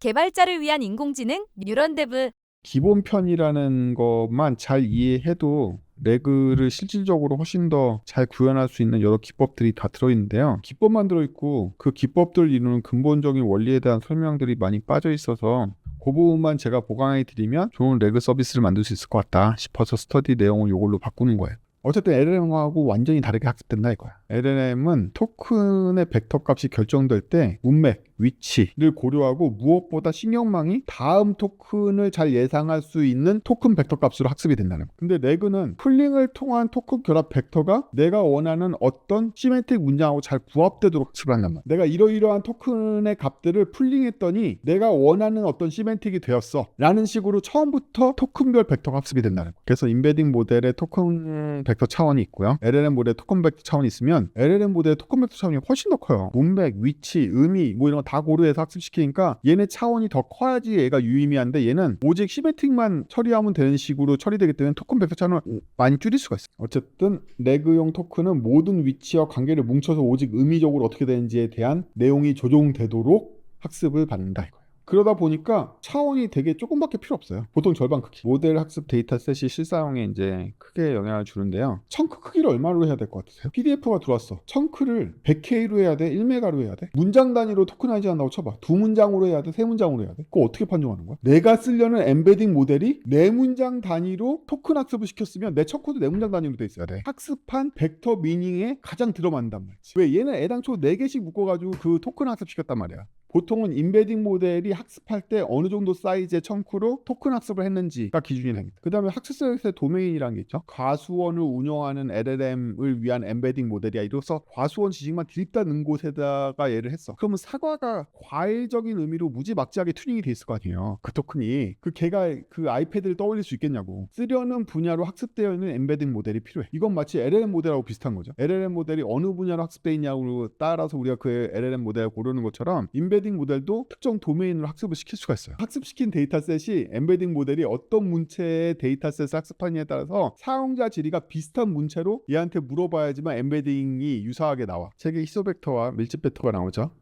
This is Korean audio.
개발자를 위한 인공지능 뉴런데브 기본 편이라는 것만 잘 이해해도 레그를 실질적으로 훨씬 더 잘 구현할 수 있는 여러 기법들이 다 들어있는데요. 기법만 들어있고 그 기법들을 이루는 근본적인 원리에 대한 설명들이 많이 빠져 있어서 그 부분만 제가 보강해 드리면 좋은 레그 서비스를 만들 수 있을 것 같다 싶어서 스터디 내용을 이걸로 바꾸는 거예요. 어쨌든 LLM하고 완전히 다르게 학습된다 이거야. LLM은 토큰의 벡터 값이 결정될 때 문맥, 위치를 고려하고 무엇보다 신경망이 다음 토큰을 잘 예상할 수 있는 토큰 벡터 값으로 학습이 된다는 거. 근데 레그는 풀링을 통한 토큰 결합 벡터가 내가 원하는 어떤 시메트릭 문장하고 잘 부합되도록 학습을 한단 말이야. 내가 이러이러한 토큰의 값들을 풀링했더니 내가 원하는 어떤 시메틱이 되었어. 라는 식으로 처음부터 토큰별 벡터가 학습이 된다는 거. 그래서 인베딩 모델의 토큰 벡터 차원이 있고요. LLM 모델 토큰 벡터 차원이 있으면 LLM 모델의 토큰 벡터 차원이 훨씬 더 커요. 문맥, 위치, 의미 뭐 이런 거 다 고려해서 학습시키니까 얘네 차원이 더 커야지 얘가 유의미한데 얘는 오직 시메틱만 처리하면 되는 식으로 처리되기 때문에 토큰 벡터 차원을 많이 줄일 수가 있어요. 어쨌든 레그용 토큰은 모든 위치와 관계를 뭉쳐서 오직 의미적으로 어떻게 되는지에 대한 내용이 조종되도록 학습을 받는다 이거예요. 그러다 보니까 차원이 되게 조금밖에 필요 없어요. 보통 절반 크기. 모델 학습 데이터셋이 실사용에 이제 크게 영향을 주는데요. 청크 크기를 얼마로 해야 될 것 같으세요? PDF가 들어왔어. 청크를 100K로 해야 돼? 1메가로 해야 돼? 문장 단위로 토큰하이즈 한다고 쳐봐. 두 문장으로 해야 돼? 세 문장으로 해야 돼? 그거 어떻게 판정하는 거야? 내가 쓰려는 엠베딩 모델이 네 문장 단위로 토큰 학습을 시켰으면 내 청코도 네 문장 단위로 돼 있어야 돼. 학습한 벡터 미닝에 가장 들어맞는단 말이지. 왜 얘는 애당초 네 개씩 묶어가지고 그 토큰 학습 시켰단 말이야. 보통은 인베딩 모델이 학습할 때 어느 정도 사이즈의 청크로 토큰 학습을 했는지가 기준이 됩니다. 그 다음에 학습 서비스의 도메인이라는 게 있죠. 과수원을 운영하는 LLM을 위한 엠베딩 모델이야. 이로써 과수원 지식만 드립다 넣은 곳에다가 얘를 했어. 그러면 사과가 과일적인 의미로 무지막지하게 튜닝이 돼 있을 거 아니에요. 그 토큰이. 그 걔가 그 아이패드를 떠올릴 수 있겠냐고. 쓰려는 분야로 학습되어 있는 엠베딩 모델이 필요해. 이건 마치 LLM 모델하고 비슷한 거죠. LLM 모델이 어느 분야로 학습되어 있냐고 따라서 우리가 그 LLM 모델을 고르는 것처럼 인베 딩 모델도 특정 도메인으로 학습을 시킬 수가 있어요. 학습시킨 데이터셋이 엠베딩 모델이 어떤 문체의 데이터셋을 학습하느냐에 따라서 사용자 질의가 비슷한 문체로 얘한테 물어봐야지만 엠베딩이 유사하게 나와. 책에 히소벡터와 밀집 벡터가 나오죠.